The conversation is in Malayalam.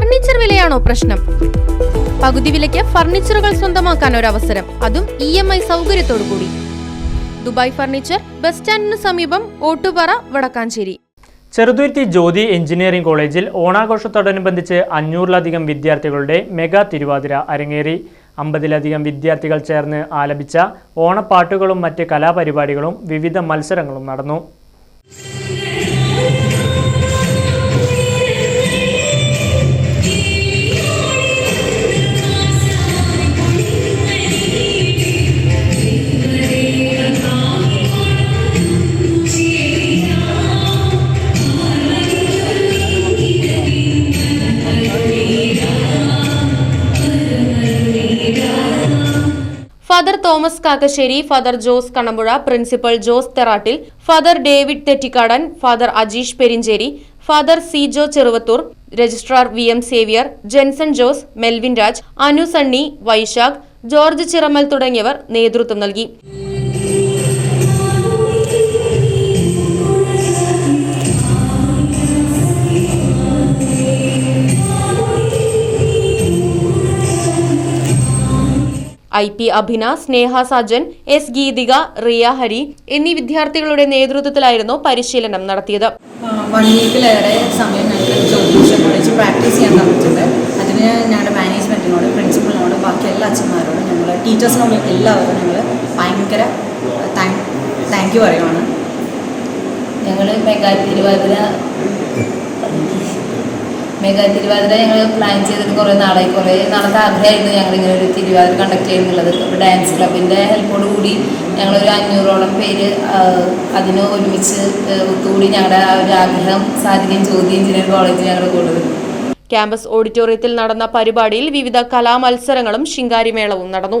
ഫർണിച്ചർ വിലയാണോ പ്രശ്നം? പകുതി വിലയ്ക്ക് ഫർണിച്ചറുകൾ സ്വന്തമാക്കാൻ ഒരു അവസരം അതും ഇ എം ഐ സൗകര്യത്തോടു കൂടി ദുബായ് ഫർണിച്ചർ ബസ് സ്റ്റാൻഡിന് സമീപം ഓട്ടുപാറ വടക്കാഞ്ചേരി. ചെറുതുരുത്തി ജ്യോതി എഞ്ചിനീയറിംഗ് കോളേജിൽ ഓണാഘോഷത്തോടനുബന്ധിച്ച് അഞ്ഞൂറിലധികം വിദ്യാർത്ഥികളുടെ മെഗാ തിരുവാതിര അരങ്ങേറി. അമ്പതിലധികം വിദ്യാർത്ഥികൾ ചേർന്ന് ആലപിച്ച ഓണപ്പാട്ടുകളും മറ്റ് കലാപരിപാടികളും വിവിധ മത്സരങ്ങളും നടന്നു. Father Thomas Kakkassery father Jose Kanampuzha principal Jose Therattil father David Thettikkadan father Ajeesh Perincheri father Sijo Cheruvathur registrar V M Xavier Jenson Jose Melvin Raj Anu Sunny Vaisakh George Chiramal തുടങ്ങിയവർ നേതൃത്വം നൽകി. I P Abhina Sneha Sajan S Geethika Riya Hari എന്നീ വിദ്യാർത്ഥികളുടെ നേതൃത്വത്തിലായിരുന്നു പരിശീലനം നടത്തിയത്. വൺ വീക്കിലേറെ സമയം ഞങ്ങൾക്ക് ജോലി കോളേജ് പ്രാക്ടീസ് ചെയ്യാൻ തന്നിട്ടുണ്ട്. അതിന് ഞങ്ങളുടെ മാനേജ്മെന്റിനോട് പ്രിൻസിപ്പളിനോട് ബാക്കി എല്ലാ അച്ഛന്മാരോടും ഞങ്ങൾ ടീച്ചേഴ്സിനോട് എല്ലാവരും ഞങ്ങൾ ഭയങ്കര താങ്ക് താങ്ക് യു പറയുവാണ്. ഞങ്ങൾ തിരുവാതിര മെഗാ തിരുവാതിര ഞങ്ങൾ പ്ലാൻ ചെയ്തിട്ട് കുറേ നാളായി. കുറേ നാളത്തെ ആഗ്രഹമായിരുന്നു ഞങ്ങൾ ഇങ്ങനെ ഒരു തിരുവാതിര കണ്ടക്ട് ചെയ്യുന്നുള്ളത്. അപ്പോൾ ഡാൻസ് ക്ലബിന്റെ ഹെൽപ്പോട് കൂടി ഞങ്ങളൊരു അഞ്ഞൂറോളം പേര് അതിന് ഒരുമിച്ച് ഒത്തുകൂടി ഞങ്ങളുടെ ആ ഒരു ആഗ്രഹം സാധിക്കുകയും ചോദ്യം എഞ്ചിനീയറിംഗ് കോളേജിൽ ഞങ്ങൾ കൂടുതൽ ക്യാമ്പസ് ഓഡിറ്റോറിയത്തിൽ നടന്ന പരിപാടിയിൽ വിവിധ കലാമത്സരങ്ങളും ശിങ്കാരിമേളവും നടന്നു.